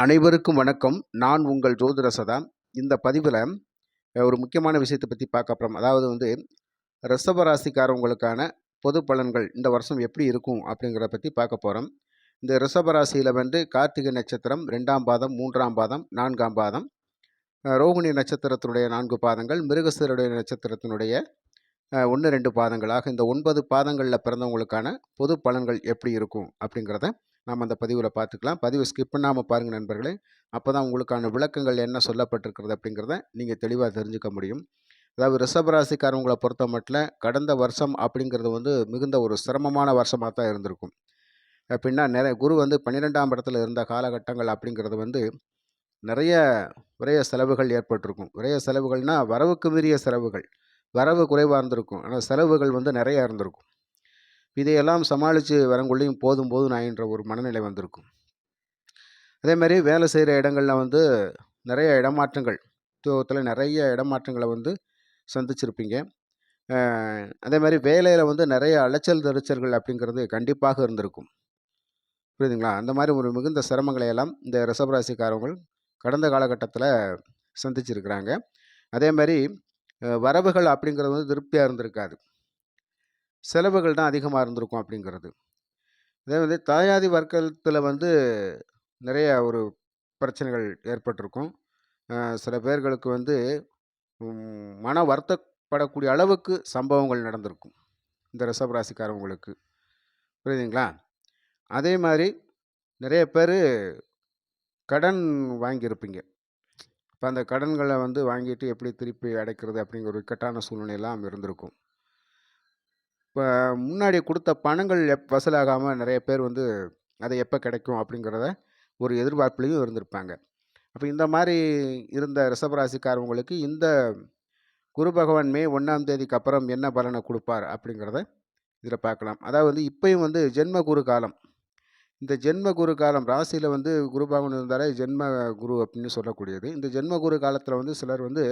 அனைவருக்கும் வணக்கம். நான் உங்கள் ஜோதிட சதா. இந்த பதிவில் ஒரு முக்கியமான விஷயத்தை பற்றி பார்க்க போகிறோம் அதாவது வந்து ரிஷப ராசிக்காரவங்களுக்கான பொது பலன்கள் இந்த வருஷம் எப்படி இருக்கும் அப்படிங்கிறத பற்றி பார்க்க போகிறோம் இந்த ரிஷபராசியில் வந்து கார்த்திகை நட்சத்திரம் ரெண்டாம் பாதம் மூன்றாம் பாதம் நான்காம் பாதம் ரோகிணி நட்சத்திரத்தினுடைய நான்கு பாதங்கள் மிருகசீருடைய நட்சத்திரத்தினுடைய ஒன்று ரெண்டு பாதங்களாக இந்த ஒன்பது பாதங்களில் பிறந்தவங்களுக்கான பொது பலன்கள் எப்படி இருக்கும் அப்படிங்கிறத நாம் அந்த பதிவில் பார்த்துக்கலாம். பதிவை ஸ்கிப் பண்ணாமல் பாருங்கள் நண்பர்களே. அப்போ தான் உங்களுக்கான விளக்கங்கள் என்ன சொல்லப்பட்டிருக்கிறது அப்படிங்கிறத நீங்கள் தெளிவாக தெரிஞ்சுக்க முடியும். அதாவது ரிஷபராசிக்காரவங்களை பொறுத்த மட்டும் கடந்த வருஷம் அப்படிங்கிறது வந்து மிகுந்த ஒரு சிரமமான வருஷமாக தான் இருந்திருக்கும். பின்னா நிறைய குரு வந்து பன்னிரெண்டாம் இடத்துல இருந்த காலகட்டங்கள் அப்படிங்கிறது வந்து நிறைய விரைய செலவுகள் ஏற்பட்டிருக்கும். விரைய செலவுகள்னால் வரவுக்கு மீறிய செலவுகள். வரவு குறைவாக இருந்திருக்கும். ஆனால் செலவுகள் வந்து நிறையா இருந்திருக்கும். இதையெல்லாம் சமாளித்து வரங்குள்ளேயும் போதும் போதும் நாயின்ற ஒரு மனநிலை வந்திருக்கும். அதே மாதிரி வேலை செய்கிற இடங்களில் வந்து நிறைய இடமாற்றங்கள் உத்தியோகத்தில் நிறைய இடமாற்றங்களை வந்து சந்திச்சிருப்பீங்க. அதே மாதிரி வேலையில் வந்து நிறைய அலைச்சல் தரிச்சல்கள் அப்படிங்கிறது கண்டிப்பாக இருந்திருக்கும். புரியுதுங்களா? அந்த மாதிரி ஒரு மிகுந்த சிரமங்களை எல்லாம் இந்த ரிசபராசிக்காரவங்கள் கடந்த காலகட்டத்தில் சந்திச்சிருக்கிறாங்க. அதே மாதிரி வரவுகள் அப்படிங்கிறது வந்து திருப்தியாக இருந்திருக்காது. செலவுகள் தான் அதிகமாக இருந்திருக்கும் அப்படிங்கிறது. அதே வந்து தாயாதி வர்க்கத்தில் வந்து நிறைய ஒரு பிரச்சனைகள் ஏற்பட்டிருக்கும். சில பேர்களுக்கு வந்து மன வருத்தப்படக்கூடிய அளவுக்கு சம்பவங்கள் நடந்திருக்கும். இந்த ரிஷபராசிக்காரவங்களுக்கு புரியுதுங்களா? அதே மாதிரி நிறைய பேர் கடன் வாங்கியிருப்பீங்க. இப்போ அந்த கடன்களை வந்து வாங்கிட்டு எப்படி திருப்பி அடைக்கிறது அப்படிங்கிற ஒரு இக்கட்டான சூழ்நிலையெல்லாம் இருந்திருக்கும். இப்போ முன்னாடி கொடுத்த பணங்கள் எப் வசூலாகாமல் நிறைய பேர் வந்து அது எப்போ கிடைக்கும் அப்படிங்கிறத ஒரு எதிர்பார்ப்புலையும் இருந்திருப்பாங்க. அப்போ இந்த மாதிரி இருந்த ரிஷபராசிக்காரவங்களுக்கு இந்த குரு பகவான் மே ஒன்றாம் தேதிக்கு அப்புறம் என்ன பலனை கொடுப்பார் அப்படிங்கிறத இதில் பார்க்கலாம். அதாவது வந்து இப்பயும் வந்து ஜென்ம குரு காலம். இந்த ஜென்ம குரு காலம் ராசியில் வந்து குரு பகவான் இருந்தாலே ஜென்ம குரு அப்படின்னு சொல்லக்கூடியது. இந்த ஜென்ம குரு காலத்தில் வந்து சிலர் வந்து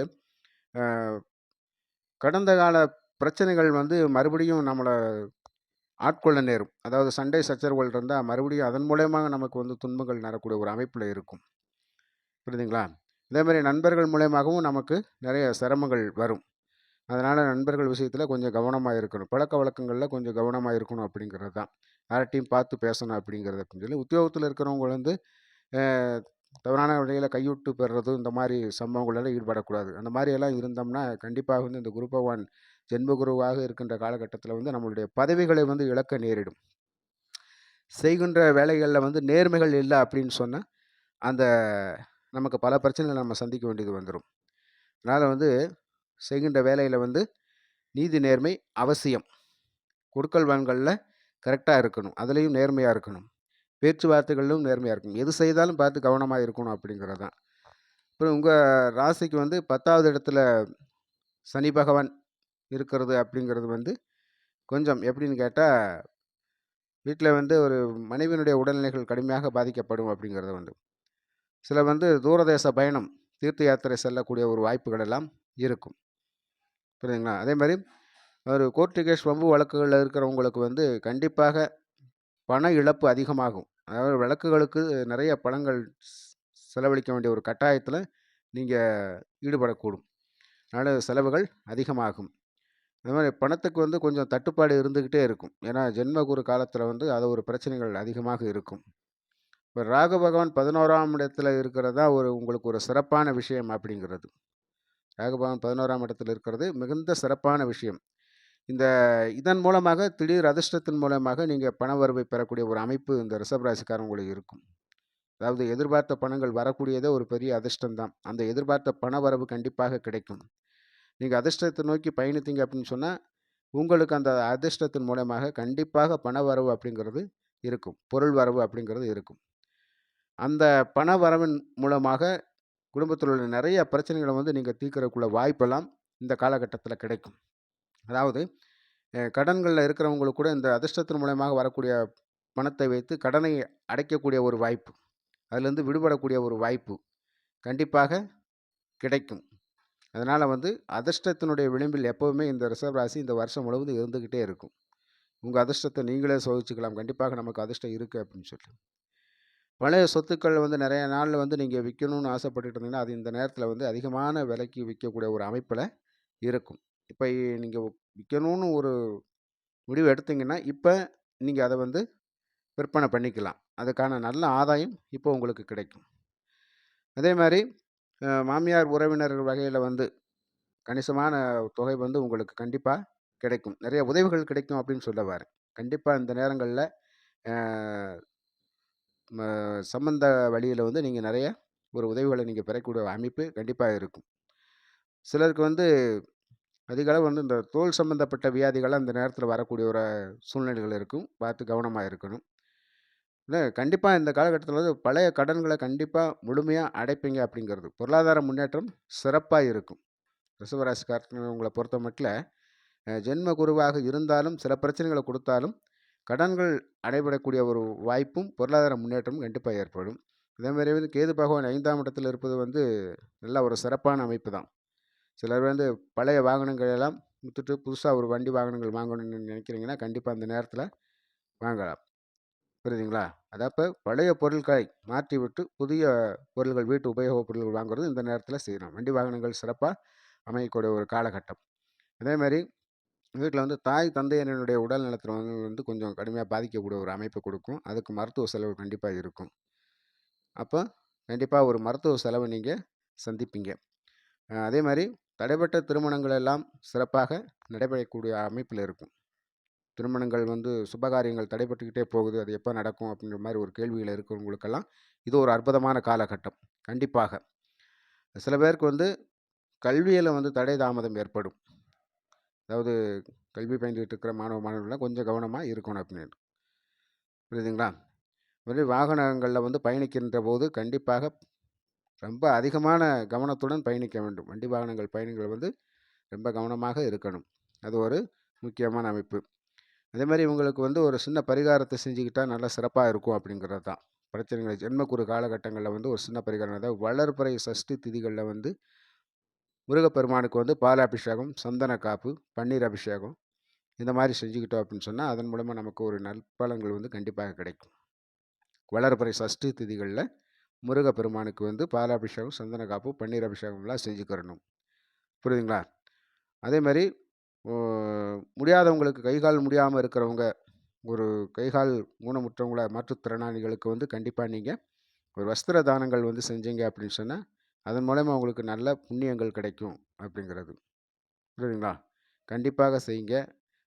கடந்த கால பிரச்சனைகள் வந்து மறுபடியும் நம்மளை ஆட்கொள்ள நேரும். அதாவது சண்டை சச்சரவுகள் இருந்தால் மறுபடியும் அதன் மூலயமாக நமக்கு வந்து துன்பங்கள் நடக்கூடிய ஒரு அமைப்பில் இருக்கும். புரியுதுங்களா? இதேமாதிரி நண்பர்கள் மூலயமாகவும் நமக்கு நிறைய சிரமங்கள் வரும். அதனால் நண்பர்கள் விஷயத்தில் கொஞ்சம் கவனமாக இருக்கணும். பழக்க வழக்கங்களில் கொஞ்சம் கவனமாக இருக்கணும் அப்படிங்கிறது தான். யார்கிட்டையும் பார்த்து பேசணும் அப்படிங்கிறது அப்படின்னு சொல்லி உத்தியோகத்தில் இருக்கிறவங்க வந்து தவறான வழியில் கைவிட்டு பெறுறது இந்த மாதிரி சம்பவங்களெல்லாம் ஈடுபடக்கூடாது. அந்த மாதிரி எல்லாம் இருந்தோம்னா கண்டிப்பாக வந்து இந்த குரு பகவான் ஜென்மகுருவாக இருக்கின்ற காலகட்டத்தில் வந்து நம்மளுடைய பதவிகளை வந்து இழக்க நேரிடும். செய்கின்ற வேலைகளில் வந்து நேர்மைகள் இல்லை அப்படின்னு சொன்னால் அந்த நமக்கு பல பிரச்சனைகளை நம்ம சந்திக்க வேண்டியது வந்துடும் அதனால் வந்து செய்கின்ற வேலையில் வந்து நீதி நேர்மை அவசியம். கொடுக்கல் வாங்கலில் கரெக்டாக இருக்கணும். அதுலேயும் நேர்மையாக இருக்கணும். பேச்சுவார்த்தைகளிலும் நேர்மையாக இருக்கணும். எது செய்தாலும் பார்த்து கவனமாக இருக்கணும் அப்படிங்கிறது தான் அப்புறம் உங்கள் ராசிக்கு வந்து பத்தாவது இடத்துல சனி பகவான் இருக்கிறது அப்படிங்கிறது வந்து கொஞ்சம் எப்படின்னு கேட்டால் வீட்டில் வந்து ஒரு மனைவியினுடைய உடல்நிலைகள் கடுமையாக பாதிக்கப்படும் அப்படிங்கிறது வந்து சில வந்து தூரதேச பயணம் தீர்த்த யாத்திரை செல்லக்கூடிய ஒரு வாய்ப்புகள் எல்லாம் இருக்கும். புரியுதுங்களா? அதே மாதிரி ஒரு கோர்ட்டு கேஸ் வம்பு வழக்குகளில் இருக்கிறவங்களுக்கு வந்து கண்டிப்பாக பண இழப்பு அதிகமாகும். அதாவது வழக்குகளுக்கு நிறைய பணங்கள் செலவழிக்க வேண்டிய ஒரு கட்டாயத்தில் நீங்கள் ஈடுபடக்கூடும். அதனால் செலவுகள் அதிகமாகும். அது மாதிரி பணத்துக்கு வந்து கொஞ்சம் தட்டுப்பாடு இருந்துக்கிட்டே இருக்கும். ஏன்னா ஜென்மகுரு காலத்தில் வந்து அது ஒரு பிரச்சனைகள் அதிகமாக இருக்கும். இப்போ ராகு பகவான் பதினோராம் இடத்துல இருக்கிறதா ஒரு உங்களுக்கு ஒரு சிறப்பான விஷயம் அப்படிங்கிறது. ராகு பகவான் பதினோராம் இடத்துல இருக்கிறது மிகுந்த சிறப்பான விஷயம். இந்த இதன் மூலமாக திடீர் அதிர்ஷ்டத்தின் மூலமாக நீங்கள் பண வரவை பெறக்கூடிய ஒரு அமைப்பு இந்த ரிஷப உங்களுக்கு இருக்கும். அதாவது எதிர்பார்த்த பணங்கள் வரக்கூடியதே ஒரு பெரிய அதிர்ஷ்டம் தான் அந்த எதிர்பார்த்த பண வரவு கண்டிப்பாக கிடைக்கும். நீங்கள் அதிர்ஷ்டத்தை நோக்கி பயணித்தீங்க அப்படின்னு சொன்னால் உங்களுக்கு அந்த அதிர்ஷ்டத்தின் மூலயமாக கண்டிப்பாக பண வரவு அப்படிங்கிறது இருக்கும். பொருள் வரவு அப்படிங்கிறது இருக்கும். அந்த பண வரவின் மூலமாக குடும்பத்தில் உள்ள நிறைய பிரச்சனைகளை வந்து நீங்கள் தீர்க்கறதுக்குள்ள வாய்ப்பெல்லாம் இந்த காலகட்டத்தில் கிடைக்கும். அதாவது கடன்களில் இருக்கிறவங்களுக்கு கூட இந்த அதிர்ஷ்டத்தின் மூலயமாக வரக்கூடிய பணத்தை வைத்து கடனை அடைக்கக்கூடிய ஒரு வாய்ப்பு அதுலேருந்து விடுபடக்கூடிய ஒரு வாய்ப்பு கண்டிப்பாக கிடைக்கும். அதனால் வந்து அதிர்ஷ்டத்தினுடைய விளிம்பில் எப்போவுமே இந்த ரிசர்வ் ராசி இந்த வருஷம் முழுவதும் இருந்துக்கிட்டே இருக்கும் உங்கள் அதிர்ஷ்டத்தை நீங்களே சோதிச்சுக்கலாம் கண்டிப்பாக நமக்கு அதிர்ஷ்டம் இருக்குது அப்படின்னு சொல்லி பழைய சொத்துக்கள் வந்து நிறைய நாளில் வந்து நீங்கள் விற்கணும்னு ஆசைப்பட்டுட்டு இருந்தீங்கன்னா, அது இந்த நேரத்தில் வந்து அதிகமான விலைக்கு விற்கக்கூடிய ஒரு அமைப்பில் இருக்கும். இப்போ நீங்கள் விற்கணும்னு ஒரு முடிவு எடுத்தீங்கன்னா, இப்போ நீங்கள் அதை வந்து விற்பனை பண்ணிக்கலாம். அதுக்கான நல்ல ஆதாயம் இப்போ உங்களுக்கு கிடைக்கும். அதே மாதிரி மாமியார் உறவினர்கள் வகையில் வந்து கணிசமான தொகை வந்து உங்களுக்கு கண்டிப்பாக கிடைக்கும். நிறைய உதவிகள் கிடைக்கும் அப்படின்னு சொல்ல வரேன். கண்டிப்பாக இந்த நேரங்களில் சம்பந்த வழியில் வந்து நீங்கள் நிறைய ஒரு உதவிகளை நீங்கள் பெறக்கூடிய அமைப்பு கண்டிப்பாக இருக்கும். சிலருக்கு வந்து அதிகளவு வந்து இந்த தோல் சம்பந்தப்பட்ட வியாதிகள்லாம் அந்த நேரத்தில் வரக்கூடிய ஒரு சூழ்நிலைகள் இருக்கும். பார்த்து கவனமாக இருக்கணும். இல்லை கண்டிப்பாக இந்த காலகட்டத்தில் வந்து பழைய கடன்களை கண்டிப்பாக முழுமையாக அடைப்பீங்க அப்படிங்கிறது. பொருளாதார முன்னேற்றம் சிறப்பாக இருக்கும். ரிசவராசிக்காரங்களை பொறுத்த மட்டும் ஜென்ம குருவாக இருந்தாலும், சில பிரச்சனைகளை கொடுத்தாலும் கடன்கள் அடைபடக்கூடிய ஒரு வாய்ப்பும், பொருளாதார முன்னேற்றமும் கண்டிப்பாக ஏற்படும். இதேமாதிரி மாரி வந்து கேது பகவான் ஐந்தாம் இடத்தில் இருப்பது வந்து நல்ல ஒரு சிறப்பான அமைப்பு தான். சிலர் வந்து பழைய வாகனங்கள் எல்லாம் வித்துட்டு புதுசாக ஒரு வண்டி வாகனங்கள் வாங்கணும்னு நினைக்கிறீங்கன்னா, கண்டிப்பாக அந்த நேரத்தில் வாங்கலாம். புரியுதுங்களா? அதப்போ பழைய பொருட்களை மாற்றிவிட்டு புதிய பொருள்கள் வீட்டு உபயோகப் பொருட்கள் வாங்குறது இந்த நேரத்தில் செய்யலாம். வண்டி வாகனங்கள் சிறப்பாக அமையக்கூடிய ஒரு காலகட்டம். அதே வீட்டில் வந்து தாய் தந்தையினருடைய உடல் நலத்தில் வந்து கொஞ்சம் கடுமையாக பாதிக்கக்கூடிய ஒரு அமைப்பு கொடுக்கும் அதுக்கு மருத்துவ செலவு கண்டிப்பாக இருக்கும். அப்போ கண்டிப்பாக ஒரு மருத்துவ செலவை நீங்கள் சந்திப்பீங்க. அதே மாதிரி தடைப்பட்ட திருமணங்கள் எல்லாம் சிறப்பாக நடைபெறக்கூடிய அமைப்பில் இருக்கும். திருமணங்கள் வந்து சுபகாரியங்கள் தடைப்பட்டுக்கிட்டே போகுது. அது எப்போ நடக்கும்? அப்படின்ற மாதிரி ஒரு கேள்வியில இருக்கிறவங்களுக்கெல்லாம், இது ஒரு அற்புதமான காலகட்டம். கண்டிப்பாக. சில பேருக்கு வந்து கல்வியில் வந்து தடை தாமதம் ஏற்படும். அதாவது கல்வி பயின்றுட்டு இருக்கிற மாணவ, மாணவர்கள்லாம் கொஞ்சம் கவனமாக இருக்கணும் அப்படின்னு. புரியுதுங்களா? மாரி வாகனங்களில் வந்து பயணிக்கின்ற போது கண்டிப்பாக ரொம்ப அதிகமான கவனத்துடன் பயணிக்க வேண்டும். வண்டி வாகனங்கள் பயணங்கள் வந்து ரொம்ப கவனமாக இருக்கணும். அது ஒரு முக்கியமான அமைப்பு. அதே மாதிரி இவங்களுக்கு வந்து ஒரு சின்ன பரிகாரத்தை செஞ்சுக்கிட்டால் நல்லா சிறப்பாக இருக்கும் அப்படிங்கிறது தான். பிரச்சனைகள் ஜென்மக்குறு காலகட்டங்களில் வந்து ஒரு சின்ன பரிகாரம். அதாவது வளர்ப்புறை சஷ்டி திதிகளில் வந்து முருகப்பெருமானுக்கு வந்து பாலாபிஷேகம், சந்தன காப்பு, பன்னீர் அபிஷேகம் இந்த மாதிரி செஞ்சுக்கிட்டோம் அப்படின்னு சொன்னால் அதன் மூலமாக நமக்கு ஒரு நற்பலன்கள் வந்து கண்டிப்பாக கிடைக்கும். வளர்ப்புறை சஷ்டி திதிகளில் முருகப்பெருமானுக்கு வந்து பாலாபிஷேகம், சந்தன காப்பு, பன்னீர் அபிஷேகம்லாம் செஞ்சுக்கிறணும். புரியுதுங்களா? அதே மாதிரி முடியாதவங்களுக்கு கை, கால் முடியாமல் இருக்கிறவங்க, ஒரு கை, கால் ஊனமுற்றவங்கள மாற்றுத்திறனாளிகளுக்கு வந்து கண்டிப்பாக நீங்கள் ஒரு வஸ்திர தானங்கள் வந்து செஞ்சீங்க அப்படின்னு சொன்னால் அதன் மூலயமா உங்களுக்கு நல்ல புண்ணியங்கள் கிடைக்கும் அப்படிங்கிறது. புரியுதுங்களா? கண்டிப்பாக செய்யுங்க.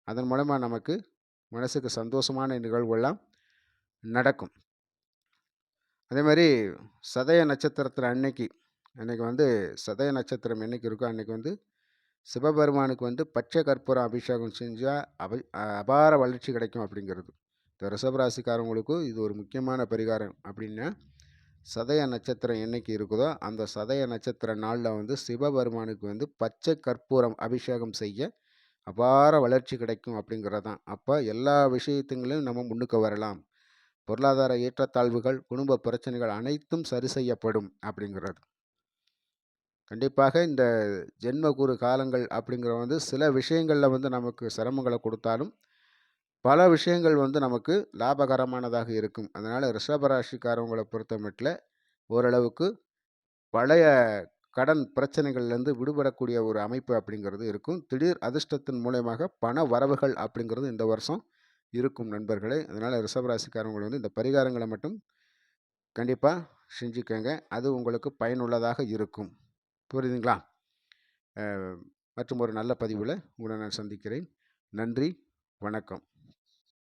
அதன் மூலமாக நமக்கு மனசுக்கு சந்தோஷமான நிகழ்வுகள்லாம் நடக்கும். அதே மாதிரி சதய நட்சத்திரத்தில் அன்னைக்கு, அன்றைக்கி வந்து சதய நட்சத்திரம் என்றைக்கு இருக்கோ, அன்றைக்கி வந்து சிவபெருமானுக்கு வந்து பச்சை கற்பூரம் அபிஷேகம் செஞ்சால் அப அபார வளர்ச்சி கிடைக்கும் அப்படிங்கிறது. இந்த ரிஷப ராசிக்காரவங்களுக்கும் இது ஒரு முக்கியமான பரிகாரம் அப்படின்னா, சதய நட்சத்திரம் என்னைக்கு இருக்குதோ, அந்த சதய நட்சத்திர நாளில் வந்து சிவபெருமானுக்கு வந்து பச்சை கற்பூரம் அபிஷேகம் செய்ய அபார வளர்ச்சி கிடைக்கும் அப்படிங்கிறது தான். அப்போ எல்லா விஷயத்துங்களையும் நம்ம முன்னுக்கு வரலாம். பொருளாதார ஏற்றத்தாழ்வுகள், குடும்ப பிரச்சனைகள் அனைத்தும் சரி செய்யப்படும் அப்படிங்கிறது. கண்டிப்பாக இந்த ஜென்மகுரு காலங்கள் அப்படிங்கிற வந்து சில விஷயங்களில் வந்து நமக்கு சிரமங்களை கொடுத்தாலும் பல விஷயங்கள் வந்து நமக்கு லாபகரமானதாக இருக்கும். அதனால் ரிஷபராசிக்காரவங்களை பொறுத்தமட்டில் ஓரளவுக்கு பழைய கடன் பிரச்சனைகள்லேருந்து விடுபடக்கூடிய ஒரு அமைப்பு அப்படிங்கிறது இருக்கும். திடீர் அதிர்ஷ்டத்தின் மூலயமாக பண வரவுகள் அப்படிங்கிறது இந்த வருஷம் இருக்கும் நண்பர்களே. அதனால் ரிஷபராசிக்காரவங்களை வந்து இந்த பரிகாரங்களை மட்டும் கண்டிப்பாக செஞ்சுக்கோங்க அது உங்களுக்கு பயனுள்ளதாக இருக்கும். புரியுதுங்களா? மற்றும் ஒரு நல்ல பதிவில் உங்களை நான் சந்திக்கிறேன். நன்றி, வணக்கம்.